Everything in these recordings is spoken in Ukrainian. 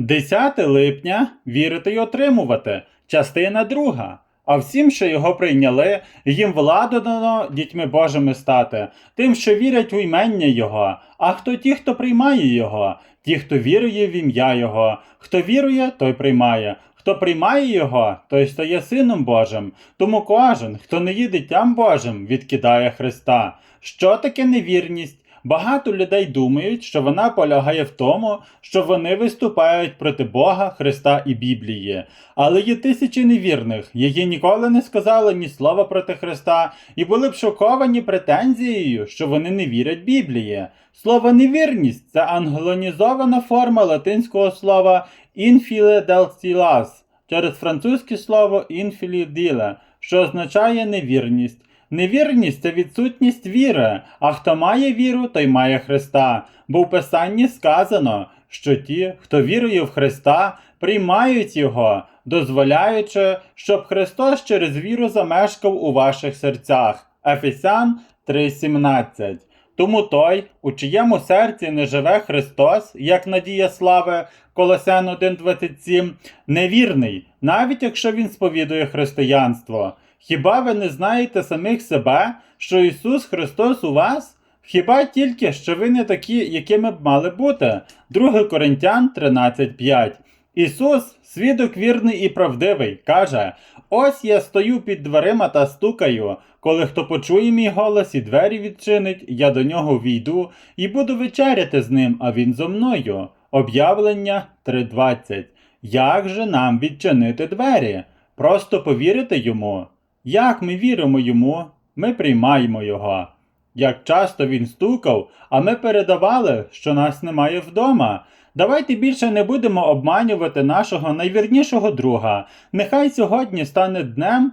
10 липня вірити й отримувати. Частина друга. А всім, що його прийняли, їм владу дано дітьми Божими стати, тим, що вірять у ймення Його. А хто ті, хто приймає Його? Ті, хто вірує в ім'я Його. Хто вірує, той приймає. Хто приймає Його, той стає Сином Божим. Тому кожен, хто не є дитям Божим, відкидає Христа. Що таке невірність? Багато людей думають, що вона полягає в тому, що вони виступають проти Бога, Христа і Біблії. Але є тисячі невірних, які ніколи не сказали ні слова проти Христа, і були б шоковані претензією, що вони не вірять Біблії. Слово невірність це англонізована форма латинського слова infidelitilas через французьке слово infidele, що означає невірність. Невірність це відсутність віри, а хто має віру, той має Христа. Бо в Писанні сказано, що ті, хто вірує в Христа, приймають Його, дозволяючи, щоб Христос через віру замешкав у ваших серцях. Ефесян 3:17. Тому той, у чиєму серці не живе Христос, як надія слави, Колосян 1.27, невірний, навіть якщо він сповідує християнство. Хіба ви не знаєте самих себе, що Ісус Христос у вас? Хіба тільки, що ви не такі, якими б мали бути? 2 Коринтян 13.5 Ісус, свідок вірний і правдивий, каже: Ось я стою під дверима та стукаю. Коли хто почує мій голос і двері відчинить, я до нього війду і буду вечеряти з ним, а він зо мною. Об'явлення 3.20. Як же нам відчинити двері? Просто повірити йому. Як ми віримо йому, ми приймаємо його. Як часто він стукав, а ми передавали, що нас немає вдома. Давайте більше не будемо обманювати нашого найвірнішого друга. Нехай сьогодні стане днем,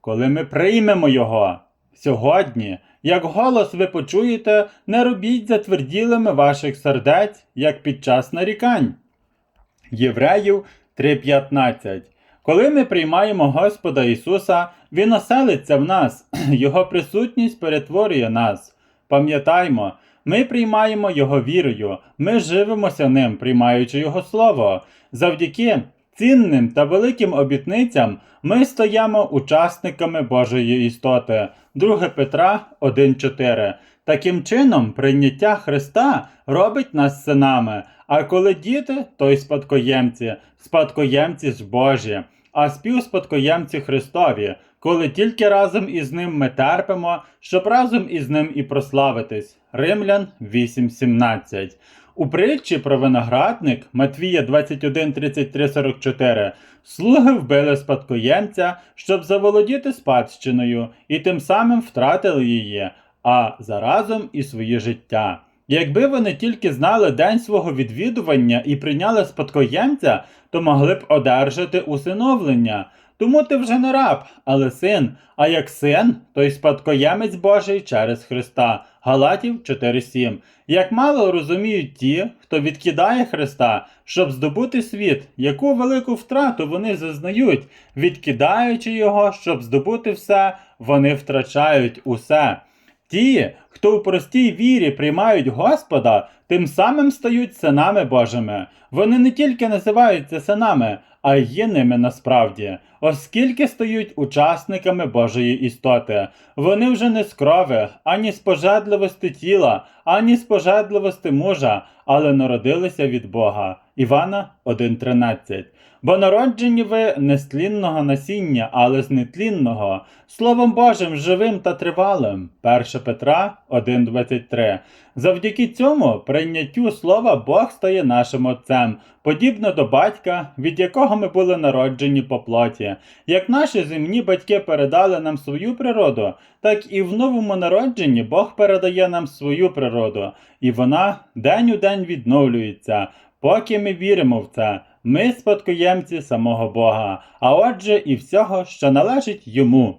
коли ми приймемо його. Сьогодні, як голос ви почуєте, не робіть затверділими ваших сердець, як під час нарікань. Євреїв 3:15 Коли ми приймаємо Господа Ісуса, Він оселиться в нас, Його присутність перетворює нас. Пам'ятаймо, ми приймаємо Його вірою, ми живемося ним, приймаючи Його Слово. Завдяки цінним та великим обітницям ми стаємо учасниками Божої істоти. 2 Петра 1.4 Таким чином, прийняття Христа робить нас синами, а коли діти, то й спадкоємці, спадкоємці ж Божі, а співспадкоємці Христові, коли тільки разом із ним ми терпимо, щоб разом із ним і прославитись. Римлян 8.17 у притчі про виноградник Матвія 21, 33, 44 слуги вбили спадкоємця, щоб заволодіти спадщиною, і тим самим втратили її, а заразом і своє життя. Якби вони тільки знали день свого відвідування і прийняли спадкоємця, то могли б одержати усиновлення. Тому ти вже не раб, але син, а як син, то й спадкоємець Божий через Христа. Галатів 4.7. Як мало розуміють ті, хто відкидає Христа, щоб здобути світ, яку велику втрату вони зазнають, відкидаючи його, щоб здобути все, вони втрачають усе. Ті, хто у простій вірі приймають Господа, тим самим стають синами Божими. Вони не тільки називаються синами, а є ними насправді, оскільки стають учасниками Божої істоти. Вони вже не з крови, ані з пожадливості тіла, ані з пожадливості мужа, але народилися від Бога. Івана 1.13 Бо народжені ви не з тлінного насіння, але з нетлінного, Словом Божим, живим та тривалим. 1 Петра 1.23 Завдяки цьому прийняттю слова Бог стає нашим Отцем, подібно до батька, від якого ми були народжені по плоті. Як наші земні батьки передали нам свою природу, так і в новому народженні Бог передає нам свою природу, і вона день у день відновлюється. Поки ми віримо в це, ми спадкоємці самого Бога, а отже, і всього, що належить йому.